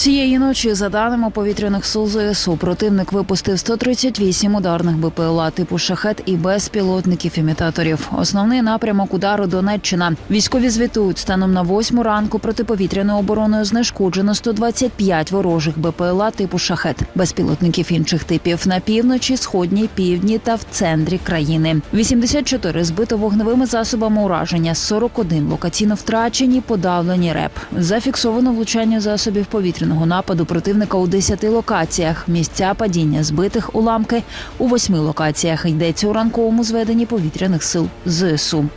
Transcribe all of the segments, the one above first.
Цієї ночі, за даними повітряних сил ЗСУ, противник випустив 138 ударних БПЛА типу шахет і безпілотників-імітаторів. Основний напрямок удару Донеччина. Військові звітують станом на 8 ранку протиповітряною обороною знешкоджено 125 ворожих БПЛА типу шахет, безпілотників інших типів на півночі, сходній, півдні та в центрі країни. 84 збито вогневими засобами ураження, 41 локаційно втрачені, подавлені РЕП. Зафіксовано влучання засобів повітряного нападу противника у 10 локаціях. Місця падіння збитих уламки у 8 локаціях. Йдеться у ранковому зведенні повітряних сил ЗСУ.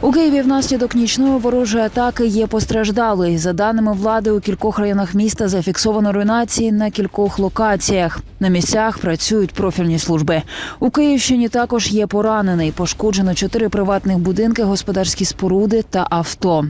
У Києві внаслідок нічної ворожої атаки є постраждалий. За даними влади, у кількох районах міста зафіксовано руйнації на кількох локаціях. На місцях працюють профільні служби. У Київщині також є поранений. Пошкоджено чотири приватних будинки, господарські споруди та авто.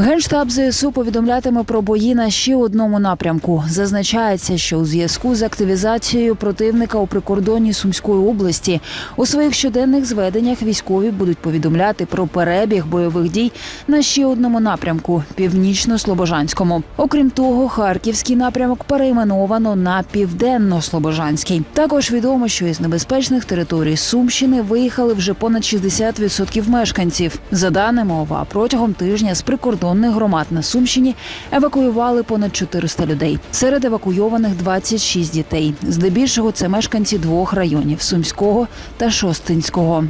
Генштаб ЗСУ повідомлятиме про бої на ще одному напрямку. Зазначається, що у зв'язку з активізацією противника у прикордонні Сумської області у своїх щоденних зведеннях військові будуть повідомляти про перебіг бойових дій на ще одному напрямку північно-слобожанському. Окрім того, харківський напрямок перейменовано на південно-слобожанський. Також відомо, що із небезпечних територій Сумщини виїхали вже понад 60% мешканців. За даними ОВА, протягом тижня з прикордонних громад на Сумщині евакуювали понад 400 людей. Серед евакуйованих 26 дітей. Здебільшого це мешканці двох районів Сумського та Шостинського.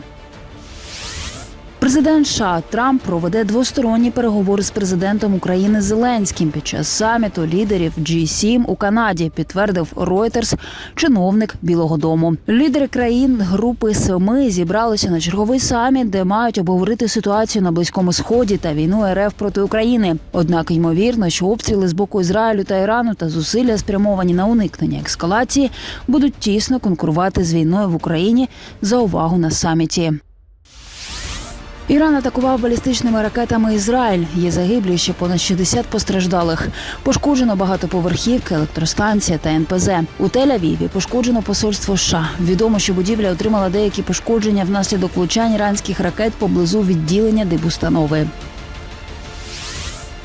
Президент США Трамп проведе двосторонні переговори з президентом України Зеленським під час саміту лідерів G7 у Канаді. Підтвердив Reuters, чиновник Білого Дому. Лідери країн групи семи зібралися на черговий саміт, де мають обговорити ситуацію на близькому сході та війну РФ проти України. Однак ймовірно, що обстріли з боку Ізраїлю та Ірану та зусилля спрямовані на уникнення ескалації будуть тісно конкурувати з війною в Україні за увагу на саміті. Іран атакував балістичними ракетами Ізраїль. Є загиблі ще понад 60 постраждалих. Пошкоджено багатоповерхівки, електростанція та НПЗ. У Тель-Авіві пошкоджено посольство США. Відомо, що будівля отримала деякі пошкодження внаслідок влучань іранських ракет поблизу відділення дипустанови.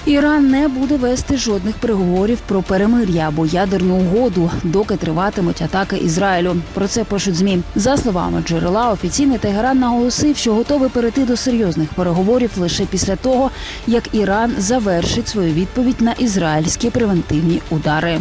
Іран не буде вести жодних переговорів про перемир'я або ядерну угоду, доки триватимуть атаки Ізраїлю. Про це пишуть змі. За словами джерела, офіційний Тегеран наголосив, що готовий перейти до серйозних переговорів лише після того, як Іран завершить свою відповідь на ізраїльські превентивні удари.